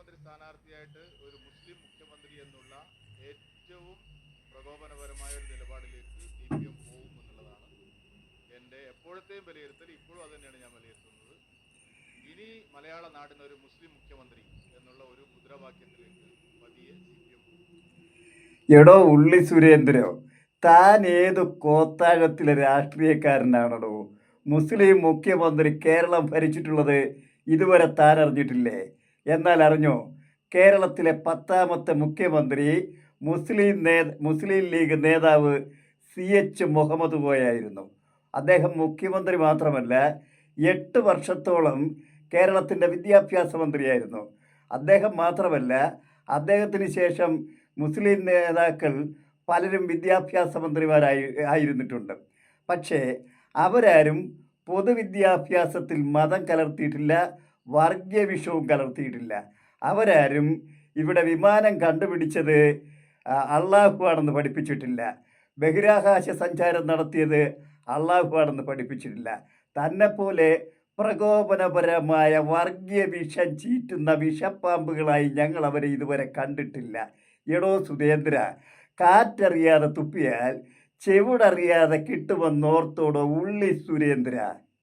മുഖ്യമന്ത്രി സ്ഥാനാർത്ഥിയായിട്ട് ഒരു മുസ്ലിം മുഖ്യമന്ത്രി എന്നുള്ള ഏറ്റവും പ്രകോപനപരമായ ഒരു നിലപാടിലേക്ക് സി പി എം പോകും എന്നുള്ളതാണ് എന്റെ എപ്പോഴത്തെയും വിലയിരുത്തൽ ഇപ്പോഴും അത് തന്നെയാണ് ഞാൻ വിലയിരുത്തുന്നത്. ഇനി മലയാള നാടിന് ഒരു മുസ്ലിം മുഖ്യമന്ത്രി എന്നുള്ള ഒരു മുദ്രാവാക്യത്തിലേക്ക് പതിയെ സി പി എം എടോ ഉള്ളി സുരേന്ദ്രോ താൻ ഏത് കോത്താഴത്തിലെ രാഷ്ട്രീയക്കാരനാണോ മുസ്ലിം മുഖ്യമന്ത്രി കേരളം ഭരിച്ചിട്ടുള്ളത് ഇതുവരെ താൻ അറിഞ്ഞിട്ടില്ലേ? എന്നാൽ അറിഞ്ഞോ കേരളത്തിലെ പത്താമത്തെ മുഖ്യമന്ത്രി മുസ്ലിം നേ മുസ്ലിം ലീഗ് നേതാവ് സി എച്ച് മുഹമ്മദ് കോയായിരുന്നു. അദ്ദേഹം മുഖ്യമന്ത്രി മാത്രമല്ല എട്ട് വർഷത്തോളം കേരളത്തിന്റെ വിദ്യാഭ്യാസ മന്ത്രിയായിരുന്നു. അദ്ദേഹം മാത്രമല്ല അദ്ദേഹത്തിന് ശേഷം മുസ്ലിം നേതാക്കൾ പലരും വിദ്യാഭ്യാസ മന്ത്രിമാരായി ആയിരുന്നിട്ടുണ്ട്. പക്ഷേ അവരാരും പൊതുവിദ്യാഭ്യാസത്തിൽ മതം കലർത്തിയിട്ടില്ല വർഗീയ വിഷവും കലർത്തിയിട്ടില്ല. അവരാരും ഇവിടെ വിമാനം കണ്ടുപിടിച്ചത് അള്ളാഹു ആണെന്ന് പഠിപ്പിച്ചിട്ടില്ല. ബഹിരാകാശ സഞ്ചാരം നടത്തിയത് അള്ളാഹു ആണെന്ന് പഠിപ്പിച്ചിട്ടില്ല. തന്നെപ്പോലെ പ്രകോപനപരമായ വർഗീയ വിഷം ചീറ്റുന്ന വിഷപ്പാമ്പുകളായി ഞങ്ങൾ അവരെ ഇതുവരെ കണ്ടിട്ടില്ല. എടോ സുരേന്ദ്ര കാറ്ററിയാതെ തുപ്പിയാൽ ചെവിടറിയാതെ കിട്ടുമെന്നോർത്തോടോ ഉള്ളി സുരേന്ദ്ര.